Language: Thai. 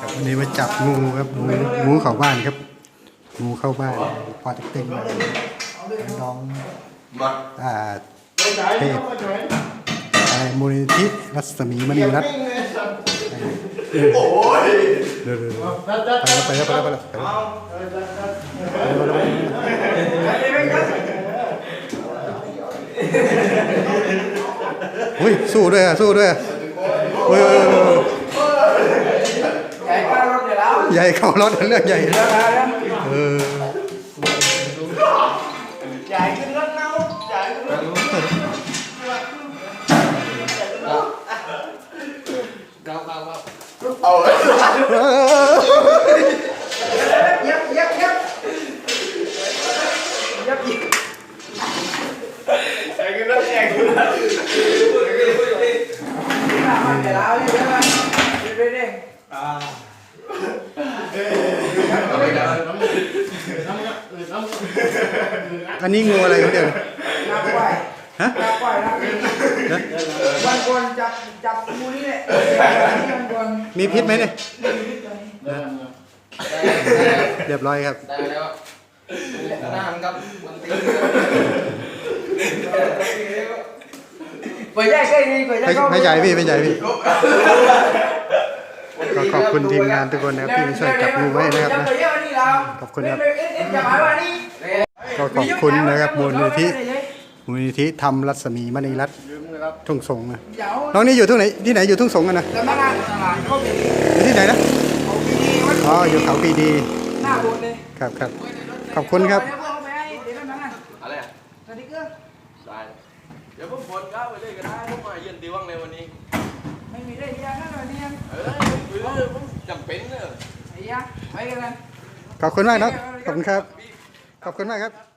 ครับวันนี้มาจับงูครับงูงูเข้าบ้านครับงูเข้าบ้านพอจะเต็มน้องมาอ่าเพศอะไรมูลนิธิรัศมีมณีรัตน์โอ้ยเดี๋ยวๆไปแล้วไปแล้วไปแล้วไปแล้วไปแล้วอุ้ยสู้ด้วยอะสู้ด้วยอะโอ้ยโอ้ยโอ้ยโอ้ย ใหญ่กว่ารถเดี๋ยวแล้ว ใหญ่เข้ารถเรื่องใหญ่เออใหญ่ขึ้นรถเนาใหญ่ขึ้นรถเอาเลยเย็บเย็บเย็บเย็บเย็บใส่กันแล้วแข่งกันแล้วมันเดี๋ยวแล้วอยู่ใช่ไหมเรื่อย อันนี้งูอะไรเขาเดี๋ยวนับไหวฮะนับไหวนับวันก่อนจับจับมูนี่แหละวันก่อนมีพิษไหมเนี่ยเรียบร้อยครับได้แล้วน้ามันกับมันตีเปิดใหญ่ใกล้ดีเปิดใหญ่ไม่ไม่ใหญ่พี่ไม่ใหญ่พี่ ก็ขอบคุณทีมงานทุกคนนะครับที่มาช่วยจับงูไว้นะครับนะขอบคุณครับจับหมายว่านี่ก็ขอบคุณนะครับมูลนิธิมูลนิธิธรรมรัศมีมณีรัตน์ทุ่งสงนะเดี๋ยวน้องนี่อยู่ทุ่งไหนที่ไหนอยู่ทุ่งสงกันนะสำนักงานตลาดก็มีอยู่ที่ไหนนะเขาปีดีวัดอ๋ออยู่เขาปีดีหน้าโบสถ์เลยครับครับขอบคุณครับเดี๋ยวเอาไปให้เดี๋ยวนั่นนะอะไรอะสวัสดีเกอร์ได้เดี๋ยวผมฝนก้าวไปเลยก็ได้ผมมาเยือนตีว่างในวันนี้ไม่มีได้ยังนั่นเลยเนี่ยเออเออผม จำเป็นเนอะไอ้ยะไปกันเลยขอบคุณมากเนาะขอบคุณครับ ขอบคุณมากครับ